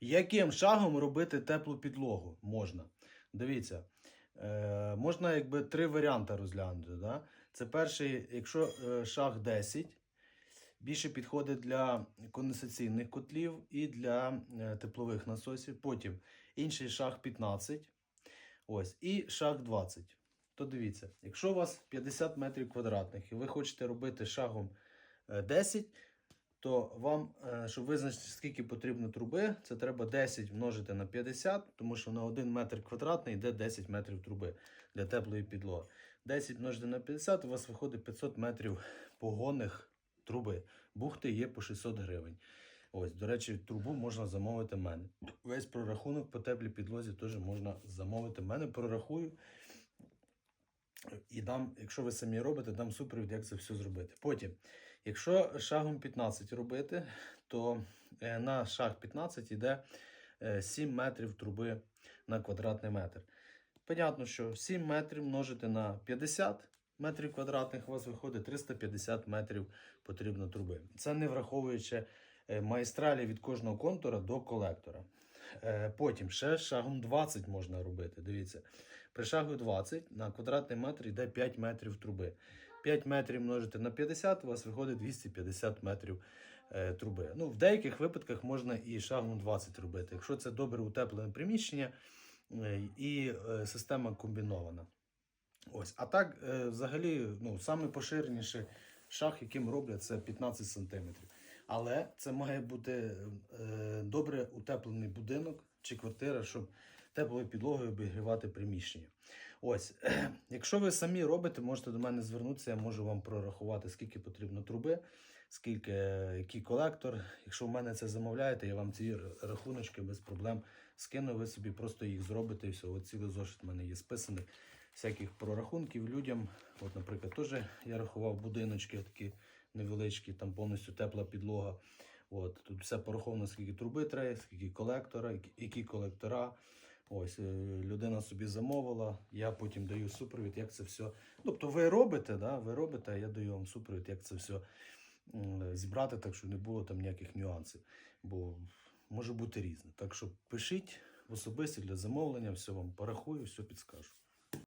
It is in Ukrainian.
Яким шагом робити теплу підлогу можна? Дивіться, е, можна якби три варіанти розглянути. Да? Це перший, якщо е, шаг 10, більше підходить для конденсаційних котлів і для е, теплових насосів. Потім інший шаг 15. Ось, і шаг 20. То дивіться, якщо у вас 50 метрів квадратних і ви хочете робити шагом е, 10, то вам, е, щоб визначити, скільки потрібно труби, це треба 10 множити на 50, тому що на 1 метр квадратний йде 10 метрів труби для теплої підлоги. 10 множити на 50, у вас виходить 500 метрів погонних труби. Бухти є по 600 гривень. Ось, до речі, трубу можна замовити в мене. Весь прорахунок по теплій підлозі теж можна замовити в мене. Прорахую. І дам, якщо ви самі робите, дам супровід, як це все зробити. Потім, якщо шагом 15 робити, то е, на шаг 15 йде е, 7 метрів труби на квадратний метр. Понятно, що 7 метрів множити на 50 метрів квадратних, у вас виходить 350 метрів потрібно труби. Це не враховуючи е, майстралі від кожного контура до колектора. Е, Потім ще шагом 20 можна робити. Дивіться, при шагу 20 на квадратний метр йде 5 метрів труби. 5 метрів множити на 50, у вас виходить 250 метрів е, труби. Ну, в деяких випадках можна і шагом 20 робити, якщо це добре утеплене приміщення е, і е, система комбінована. Ось, а так, е, взагалі, ну, саме шаг, яким роблять, це 15 см. Але це має бути е, добре утеплений будинок чи квартира, щоб теплою підлогою обігрівати приміщення. Ось, якщо ви самі робите, можете до мене звернутися, я можу вам прорахувати, скільки потрібно труби, скільки, який колектор. Якщо в мене це замовляєте, я вам ці рахуночки без проблем скину, ви собі просто їх зробите і все. От цілий зошит в мене є списаний всяких прорахунків людям. От, наприклад, теж я рахував будиночки такі невеличкі, там повністю тепла підлога. От, тут все пораховано, скільки труби треба, скільки колектора, які- колектора. Ось, е, людина собі замовила, я потім даю супровід, як це все. Тобто ви робите, да, ви робите, а я даю вам супровід, як це все зібрати, так щоб не було там ніяких нюансів. Бо може бути різне. Так що пишіть в особисті для замовлення, все вам порахую, все підскажу.